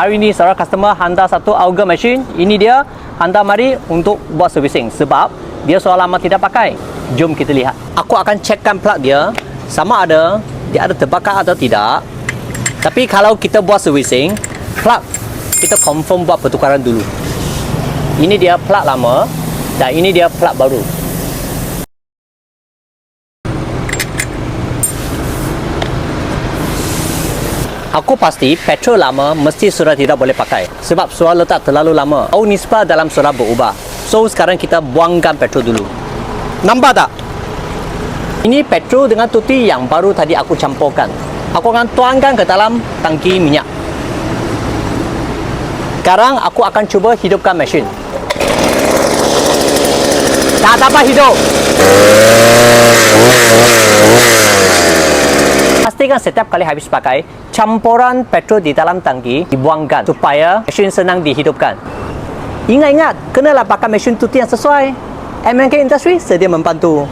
Hari ini seorang customer hantar satu auger machine. Ini dia hantar mari untuk buat servicing sebab dia seorang lama tidak pakai. Jom kita lihat. Aku akan checkkan plug dia sama ada dia ada terbakar atau tidak. Tapi kalau kita buat servicing, plug kita confirm buat pertukaran dulu. Ini dia plug lama dan ini dia plug baru. Aku pasti petrol lama mesti sudah tidak boleh pakai sebab suara letak terlalu lama. Oh nisbah dalam suara berubah. So sekarang kita buangkan petrol dulu. Nampak tak? Ini petrol dengan tuti yang baru tadi aku campurkan. Aku akan tuangkan ke dalam tangki minyak. Sekarang aku akan cuba hidupkan mesin. Tak dapat hidup. Pastikan setiap kali habis pakai, campuran petrol di dalam tangki dibuangkan supaya mesin senang dihidupkan. Ingat-ingat, kenalah pakai mesin tuti yang sesuai. MNK Industry sedia membantu.